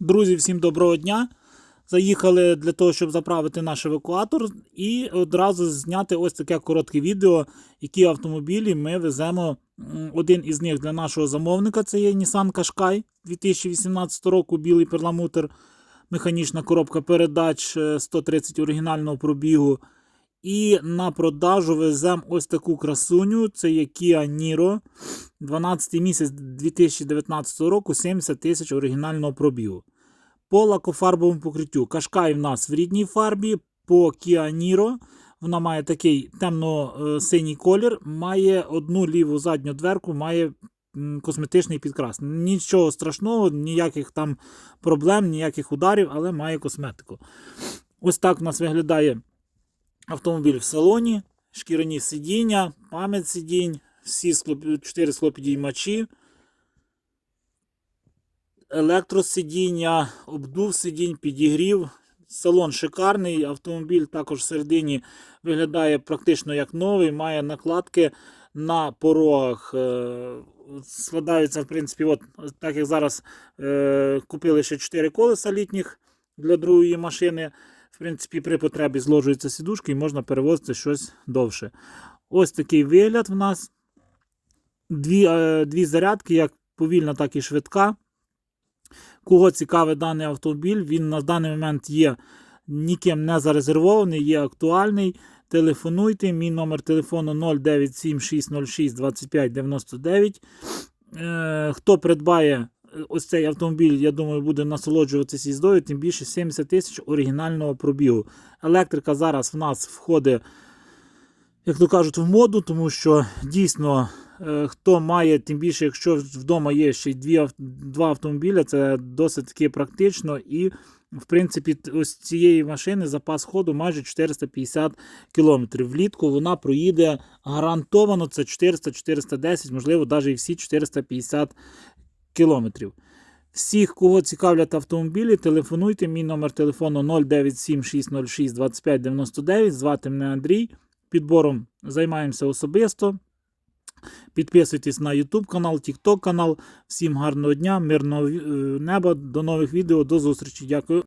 Друзі, всім доброго дня. Заїхали для того, щоб заправити наш евакуатор, і одразу зняти ось таке коротке відео, які автомобілі ми веземо. Один із них для нашого замовника це є Nissan Qashqai 2018 року, білий перламутр, механічна коробка передач е, 130 оригінального пробігу. І на продажу веземо ось таку красуню. Це є Kia Niro. 12 місяць 2019 року, 70 тисяч оригінального пробігу. По лакофарбовому покриттю. Кашкай в нас в рідній фарбі, по Kia Niro. Вона має такий темно-синій колір, має одну ліву задню дверку, має косметичний підкрас. Нічого страшного, ніяких там проблем, ніяких ударів, але має косметику. Ось так у нас виглядає автомобіль в салоні, шкіряні сидіння, пам'ять сидінь, всі склоп... 4 склопідіймачі, електросидіння, обдув сидінь, підігрів. Салон шикарний, автомобіль також всередині виглядає практично як новий, має накладки на порогах. е, Складаються, в принципі, от, так як зараз е, купили ще 4 колеса літніх для другої машини. В принципі, при потребі зложуються сідушки і можна перевозити щось довше. Ось такий вигляд в нас. Дві, е, дві зарядки, як повільна, так і швидка. Кого цікавий даний автомобіль, він на даний момент є ніким не зарезервований, є актуальний. Телефонуйте. Мій номер телефону 097 606 25 99. Е, Хто придбає ось цей автомобіль, я думаю, буде насолоджуватися їздою, тим більше 70 тисяч оригінального пробігу. Електрика зараз в нас входить, як то кажуть, в моду, тому що дійсно, е, хто має, тим більше, якщо вдома є ще дві, два автомобіля, це досить таки практично. І, в принципі, ось цієї машини запас ходу майже 450 км. Влітку вона проїде гарантовано це 400-410, можливо, навіть і всі 450 кілометрів. Всіх, кого цікавлять автомобілі, телефонуйте. Мій номер телефону 097 606 25 99. Звати мене Андрій. Підбором займаємося особисто. Підписуйтесь на YouTube канал, TikTok канал. Всім гарного дня, мирного е, неба, до нових відео, до зустрічі. Дякую.